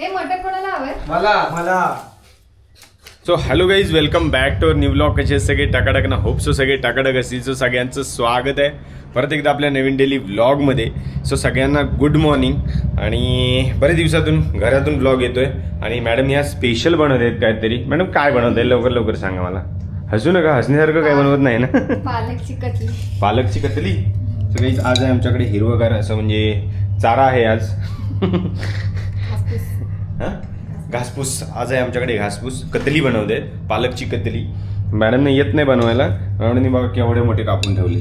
ए मटण कोणाला हवंय? मला. मला. So hello guys welcome back to new blog कसे सगळे? टाकाटक ना होप सो सगळे टाकाटक असतील. सो सगळ्यांचं स्वागत आहे. परत एकदा आपल्या नवीन डेली व्लॉगमध्ये सो सगळ्यांना गुड मॉर्निंग आणि बरेच दिवसातून घरातून ब्लॉग येतोय. आणि मॅडम ह्या स्पेशल बनवत आहेत काहीतरी. मॅडम काय बनवत आहे? लवकर लवकर सांगा मला. हसू नका हसण्यासारखं काय बनवत नाही ना? पालकची कटली पालकची कतली? सो गाईज आज आहे आमच्याकडे हिरवगार असं म्हणजे चारा आहे आज. हा? घासपूस. आज आहे आमच्याकडे घासपूस. कतली बनवते. पालकची कतली. मॅडमने येत नाही बनवायला. मॅडमने बघा केवढे मोठे कापून ठेवले.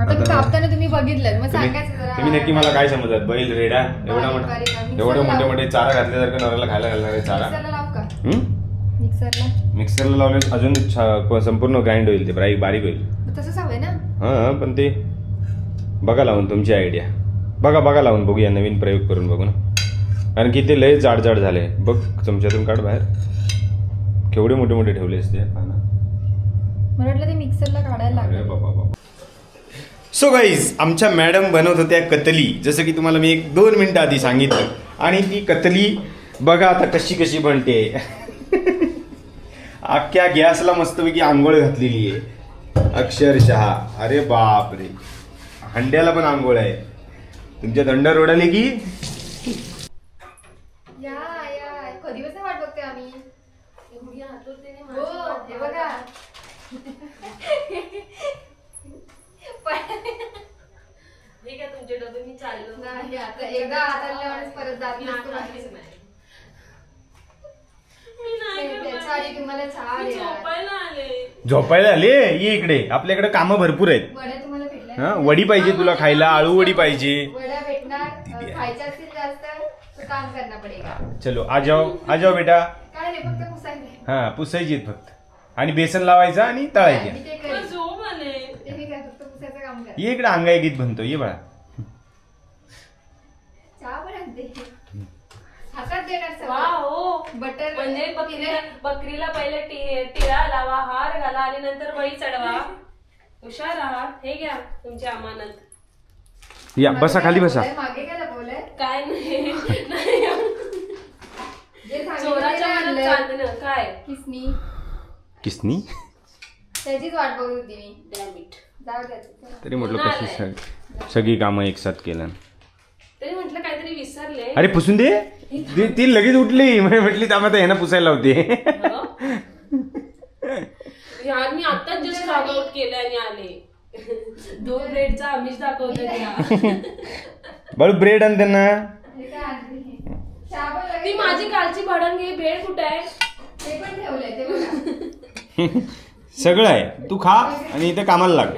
आता कापताना तुम्ही बघितलं. मग तुम्ही सांगायचं जरा. तुम्ही नक्की मला काय समजतात? बैल रेडा. एवढा मोठा एवढे मोठे. मोठे चारा घातल्यासारखं नवऱ्याला खायला घालणार आहे चारा. मिक्सरला लावले अजून संपूर्ण ग्राइंड होईल ते. बारीक बारीक होईल. तसंच ना? हां पण ते बघा लावून तुमची आयडिया. बघा बघा लावून बघूया. नवीन प्रयोग करून बघू ना. कारण की ते लय जाड जाड झाले. बघ चमच्यातून काढ बाहेर. केवढे मोठे मोठे ठेवले असते मला ते मिक्सरला काढायला अरे लागलं बाबा बाबा. सो गाईज आमच्या मॅडम बनवत होत्या कतली. जसं की तुम्हाला मी एक दोन मिनिटं आधी सांगितलं. आणि ती कतली बघा आता कशी कशी बनते. अख्ख्या गॅसला मस्तपैकी आंघोळ घातलेली आहे. अक्षरशः. अरे बाप रे हंड्याला पण आंघोळ आहे. तुमच्या दंड रोडाले की? या या. कधी बसून वाट बघते आम्ही? हो, हे बघा. ठीक आहे तुमचे डबे मी चाललो. नाही, आता एकदा हात आणल्यावरच परत जात मी नसतो. आता बाहेर. आलीच नाही. मी नाही ते- गं त्याच्या आधी तुम्हाला चहा मी द्या. झोपायला आले. झोपायला आले? ये इकडे. आपल्याकडे कामं भरपूर आहेत. वड्या तुम्हाला भेटल्या हा वडी पाहिजे तुला खायला आळू वडी पाहिजे. वड्या भेटणार. अं, खायच्या असतील जास्त. काम करना पडेगा। चलो आ जाओ आ जाओ बेटा। काय नाही फक्त पुसायचे हा पुसायची आहेत फक्त. आणि बेसन लावायचं आणि तळायचे. मी ते मला करेन. झोप आले ते मी काय फक्त पुसायचं काम करेन. ये इकडे अंगाई गीत म्हणतो ये बाळा. चहा पण आणते. हातात देणार वा सगळं हो. बटर म्हणजे बकरीला बकरीला पहिले टि- टिळा लावा हार घाला आणि नंतर बळी चढवा. हुशार आहात हे घ्या तुमची अमानत या बसा खाली बसा. मागे काय लपवलंय काय नाही. जे सांगितलं चोराच्या ते मनात आणलंय. चांदणं काय? किसनी. किसनी? त्याचीच वाट बघत होती मी. जाऊ द्या चला. तरी म्हटलं कशी. सग- सगळी कामं एकसाथ केलं तरी म्हटलं काहीतरी विसरले. अरे पुसून दे. ती ती लगेच उठली. म्हणजे म्हटली त्यामध्ये हे ना पुसायला होते हो? यार मी आताच जस्ट लॉग आउट केलं आणि आले. दोन ब्रेडचा आमिष दाखवतो बरं ब्रेड आणि त्यांना. हे काय आणली? ती माझी कालची भाडण घे भेळ कुठे आहे? ते पण ठेवलंय ते बघा. सगळं आहे. तू खा आणि इथे कामाला लाग.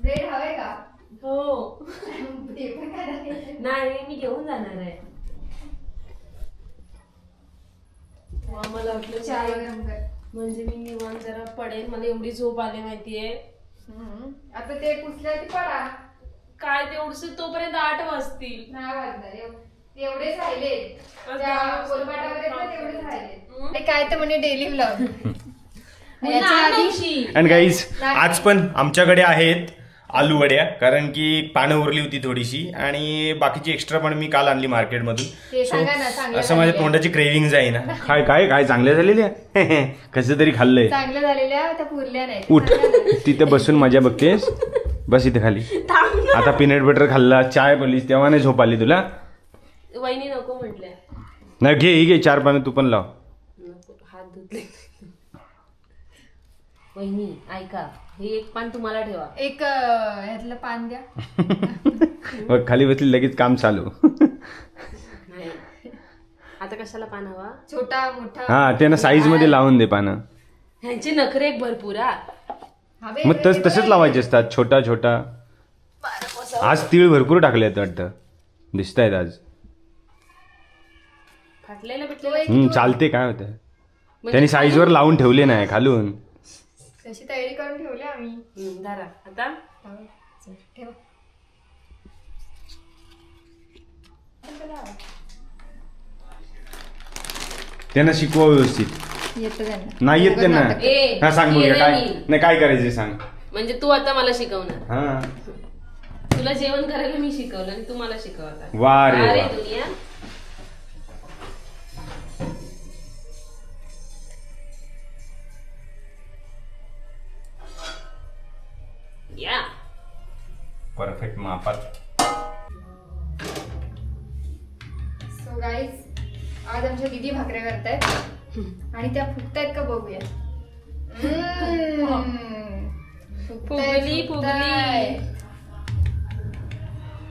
ब्रेड हवे का? हो. ते पण काय नाही. मी घेऊन जाणार आहे. वा, मला वाटलं गरम कर. म्हणजे मी निवांत जरा पडेल. मला एवढी झोप आली माहितीये. हम्म. आता ते पुसल्या ती पडा काय तेवढस तोपर्यंत आठ वाजतील. नाही वाजणार एवढेच राहिले तेवढेच काय तर म्हणे डेली ब्लॉग. आणि गाईज आज पण आमच्याकडे आहेत आलू वड्या कारण की पानं उरली होती थोडीशी आणि बाकीची एक्स्ट्रा पण मी काल आणली मार्केटमधून. चांगल्या असं माझ्या. तोंडाची क्रेविंग आहे ना. काय काय काय चांगल्या झालेल्या? कसं तरी खाल्लंय. चांगल्या झालेल्या त्या पुरल्या नाही उठ तिथे बसून मजा बघतेस? बस इथे खाली. आता पीनट बटर खाल्ला चाय बोलीस तेव्हा नाही झोप आली तुला. वहिनी नको म्हटल्या. नाही घे ही घे चार पानं तू पण लाव. नको, हात धुतले. वहिनी ऐका हे एक पान तुम्हाला ठेवा. एक अं, ह्यातलं पान द्या. मग खाली बसली लगेच काम चालू. नाही. आता कशाला पान हवा? छोटा मोठा. हा त्यांना साईजमध्ये लावून दे पानं. ह्यांचे नखरे एक भरपूर हा. हवे मग तस तसेच लावायचे असतात छोटा छोटा. आज तीळ भरपूर टाकले आहेत वाटतं. दिसत आहेत आज. फाटलेलं भेटलेलं हम्म चालते काय होतं म्हणजे त्यांनी साईजवर लावून ठेवले नाही खालून. तशी तयारी करून ठेवली आम्ही. हम्म, धरा. आता? हवे. चल, ठेवा. त्यांना शिकवा व्यवस्थित. येतं त्यांना. नाही येत त्यांना. ए, हा सांग बघूया काय. नाही. काय करायचे सांग. म्हणजे तू आता मला शिकवणार. हा. तुला जेवण करायला मी शिकवलं आणि तू मला शिकवणार वा रे वा. दुनिया. मापात. सो गाईज आज आमच्या दिदी भाकऱ्या करतायत. आणि त्या फुगतायत का बघूया. फुगतायत, फुगली, फुगली.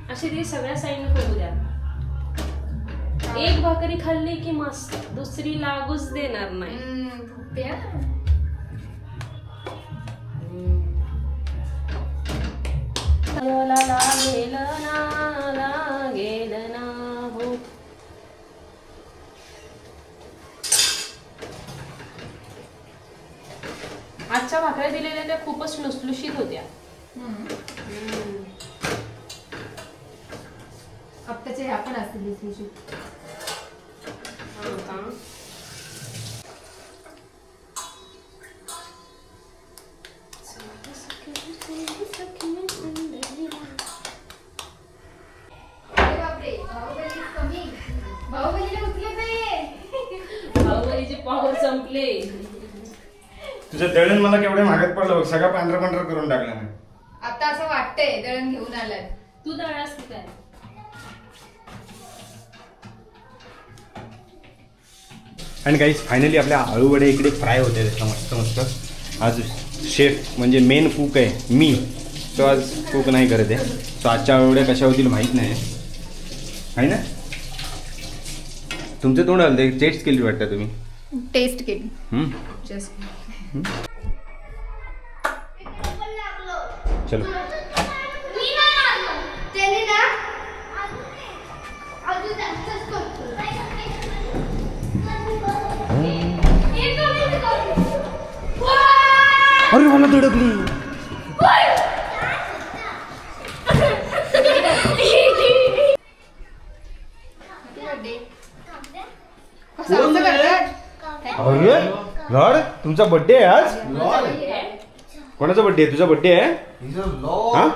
अशी ती सगळ्या साईडने फुगू द्या. एक भाकरी खाल्ली की मस्त. दुसरी लागूच देणार नाही. हम्म, फुगते हा. ला लागेल ना लागेल ना हो. आजच्या भाकऱ्या दिलेल्या त्या खूपच लुसलुशीत होत्या. हम्म. ह्या पण असतील लुसलुशीत. संपले तुझं दळण मला केवढे मागत पडलं बघ सगळं पांढरा पांढरा करून टाकलं मी. आता असं वाटतंय दळण घेऊन आलाय. तू दळास की काय? आणि काहीच फायनली आपल्या आळू वडे इकडे फ्राय होते त्याचा मस्त मस्त. आज शेफ म्हणजे मेन कुक आहे मी. तो आज कुक नाही करत आहे. सो आजच्या आळू वड्या कशा होतील माहीत नाही. आहे ना? तुमचं तोंड आलं ते टेस्ट केली वाटतं तुम्ही. टेस्ट केली. हम्म? जस्ट चलो. त्यांनी ना अरे मला धडकली. लॉर्ड तुमचा बर्थडे आहे आज? कोणाचा बर्थडे आहे? तुझा बर्थडे आहे?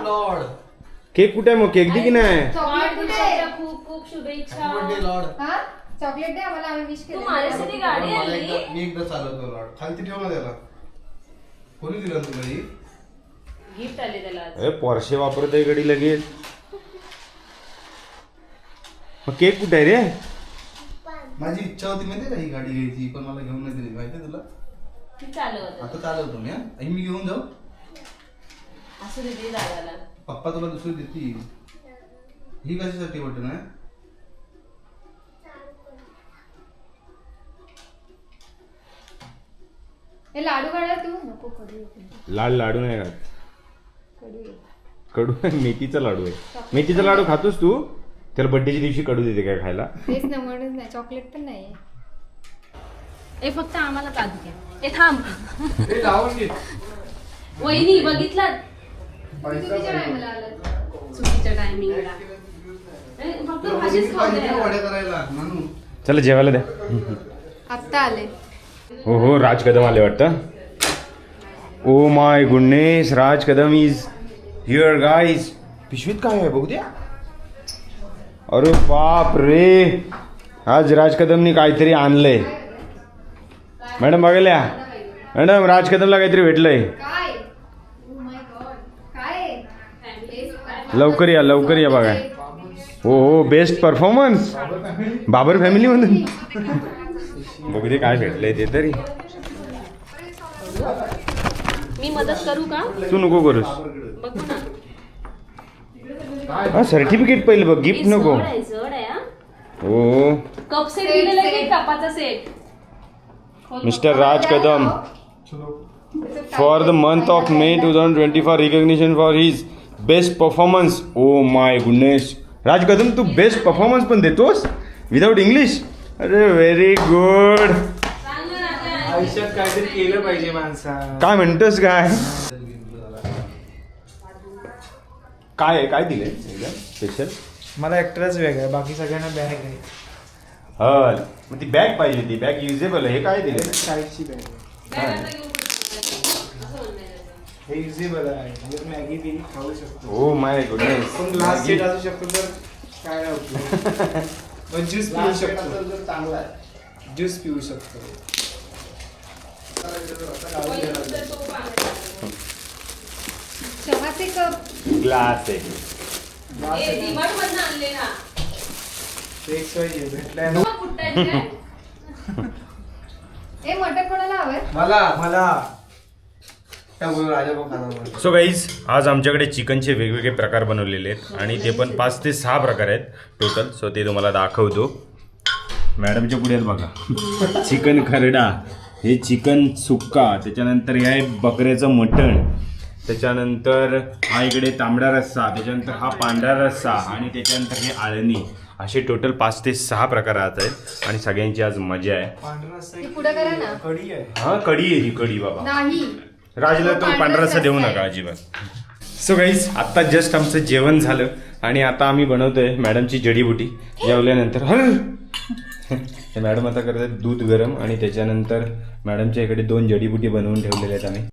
Lord. केक कुठे आहे मग? केक दे की नाही. चॉकलेट कुठे आहे? खूप खूप. हा? चॉकलेट द्या मला आम्ही विश तू केलं माझ्यासाठी गाडी मला आणली. एकदा- मी एकदा चालवतो लॉर्ड खालती ठेव ना त्याला. कोणी दिलं तुला ही गिफ्ट आले त्याला आज. अरे पोरशे वापरत आहे गडी लगेच. मग केक कुठे आहे रे? माझी इच्छा होती माहिती का ही गाडी घ्यायची पण मला घेऊन नाही दिली. माहिती तुला? ती चालवत आता. चालवतो मी हा? ही मी घेऊन जाऊ? असू दे ते दादाला. पप्पा तुला दुसरी देतील. ही कशासाठी बटन आहे? हे लाडू काढा तू. नको कडू येते. लाड लाडू नाही खात. कडू. कडू मेथीचा लाडू आहे. मेथीचा लाडू खातोस तू? त्याला बड्डेच्या दिवशी कडू देते काय खायला? तेच ना म्हणूनच नाही. चॉकलेट पण नाही ए फक्त आम्हाला काजू घ्या ए थांब वहिनी बघितला? चुकीच्या टायमाला चुकीच्या टायमिंगला. फक्त भाजीच खाऊ द्या. चला जेवायला द्या. आत्ता आले. हो हो राज कदम आले वाटतं. ओ my goodness Raj Kadam is here guys पिशवीत काय आहे? बघू द्या. अरे बाप रे. आज राज कदमनी काहीतरी आणलंय. मॅडम बघायला मॅडम राज कदमला काहीतरी भेटलंय काय? Oh my God. काय? आहे? लवकर या लवकर या बघा. हो हो बेस्ट परफॉर्मन्स बाबर फॅमिली मधून. बघू दे काय भेटलंय ते तरी. मी मदत करू का? तू नको करूस. हा सर्टिफिकेट पहिलं बघ गिफ्ट नको. जड आहे जड आहे हा. हो कप सेट दिलेला. की कपाचा सेट खोल मिस्टर बघ. Raj Kadam for the month of May two thousand twenty four recognition for his best performance oh my goodness Raj Kadam Tu best performance पण देतोस? विदाउट इंग्लिश अरे व्हेरी गुड. आयुष्यात काहीतरी केलं पाहिजे माणसा काय म्हणतोस काय? काय आहे? काय दिलंय? स्पेशल मला एकटाच वेगळं आहे. बाकी सगळ्यांना बॅग आहे. हल मग ती बॅग पाहिजे ती बॅग युजेबल आहे. हे काय दिले? साईजची बॅग आहे. आहे. हे युजेबल आहे. मॅगी बिगी खाऊ शकतो. ओ माय गुडनेस पण ग्लास सेट असू शकतो तर काय नाही. होत ज्यूस पिऊ शकतो. चांगला आहे. ज्यूस पिऊ शकतो. चहाचे कप. ग्लास आहे. आणले ना. एक्स वाय झेड भेटलाय ना. मग कुठं आहे काय? ए मटण कोणाला हवंय? मला. मला. त्या बोल राजा भाऊ खाना सो गाईज आज आमच्याकडे चिकनचे वेगवेगळे प्रकार बनवलेले आहेत आणि ते पण पाच ते सहा प्रकार आहेत टोटल सो ते तुम्हाला दाखवतो. मॅडमच्या पुढे आहेत बघा. चिकन खरडा हे चिकन सुक्का त्याच्यानंतर हे आहे बकऱ्याचं मटण. त्याच्यानंतर हा इकडे तांबडा रस्सा त्याच्यानंतर हा पांढरा रस्सा आणि त्याच्यानंतर हे आळणी. असे टोटल पाच ते सहा प्रकार राहत आहेत आणि सगळ्यांची आज मजा आहे. पांढरा रस्सा ती पुढं करा ना. कढी आहे. हा कढी आहे ही कढी बाबा. नाही. राजला तो तो पांढरा रस्सा देऊ. नका अजिबात. सो गाईज आता जस्ट आमचं जेवण झालं आणि आता आम्ही बनवतोय मॅडमची जडीबुटी. जेवल्यानंतर हर! मॅडम आता करतात दूध गरम आणि त्याच्यानंतर मॅडमच्या इकडे दोन जडीबुटी बनवून ठेवलेल्या आहेत आम्ही.